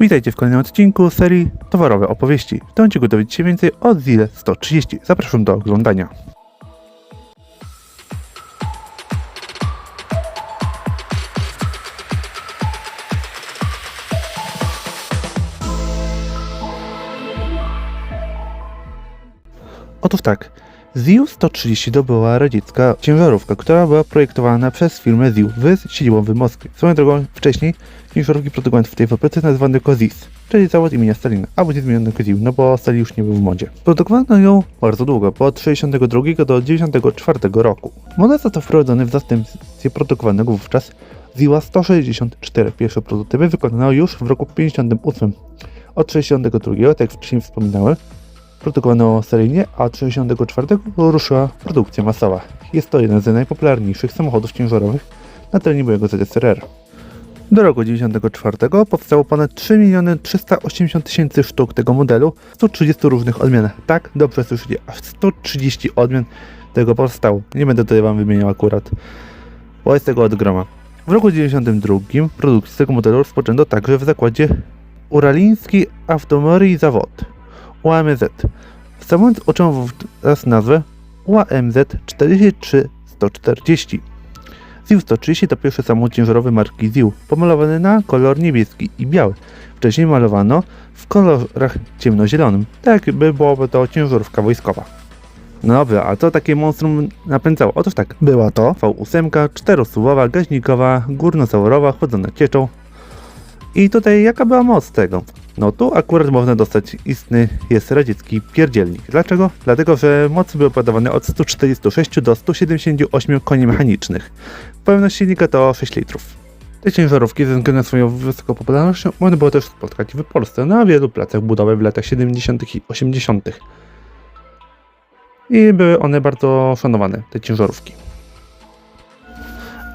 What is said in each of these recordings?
Witajcie w kolejnym odcinku serii Towarowe Opowieści. W tym odcinku dowiecie się więcej o Zile 130. Zapraszam do oglądania. Otóż tak, ZIU 130 to była radziecka ciężarówka, która była projektowana przez firmę ZIU z siedzibą w Moskwie. Swoją drogą wcześniej ciężarówki produkowane w tej fabryce nazywano jako ZIS, czyli zawód imienia Stalina, albo nie zmieniono jako ZIU, no bo Stalin już nie był w modzie. Produkowano ją bardzo długo, od 62 do 94 roku. Model został wprowadzony w zastępstwie produkowanego wówczas ZIła 164. Pierwsze prototypy wykonano już w roku 58. Od 62, tak jak wcześniej wspominałem, produkowano seryjnie, a od 1964 ruszyła produkcja masowa. Jest to jeden z najpopularniejszych samochodów ciężarowych na terenie byłego ZSRR. Do roku 1994 powstało ponad 3 miliony 380 tysięcy sztuk tego modelu w 130 różnych odmianach. Tak, dobrze słyszycie, aż 130 odmian tego powstało. Nie będę tutaj wam wymieniał akurat, bo jest tego od groma. W roku 1992 produkcję tego modelu rozpoczęto także w zakładzie Uraliński Automory Zawod. UAMZ. Wstawiając oczom wówczas nazwę UAMZ 43140. ZIU-130 to pierwszy samochód ciężarowy marki ZIU, pomalowany na kolor niebieski i biały. Wcześniej malowano w kolorach ciemnozielonym, tak jakby byłoby to ciężarówka wojskowa. No dobra, a co takie monstrum napędzało? Otóż tak, była to V8, czterosuwowa, gaźnikowa, górnosaurowa, chłodzona cieczą. I tutaj jaka była moc tego? No tu akurat można dostać istny jest radziecki pierdzielnik. Dlaczego? Dlatego, że mocy były podawane od 146 do 178 koni mechanicznych. Pojemność silnika to 6 litrów. Te ciężarówki ze względu na swoją wysoką popularność można było też spotkać w Polsce na wielu placach budowy w latach 70. i 80. I były one bardzo szanowane, te ciężarówki.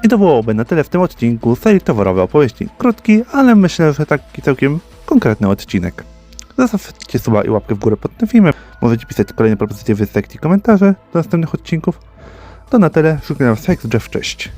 I to byłoby na tyle w tym odcinku serii towarowej opowieści. Krótki, ale myślę, że taki całkiem konkretny odcinek. Zostawcie suba i łapkę w górę pod tym filmem. Możecie pisać kolejne propozycje w sekcji komentarzy do następnych odcinków. To na tyle. Szukam jak Jeff. Cześć.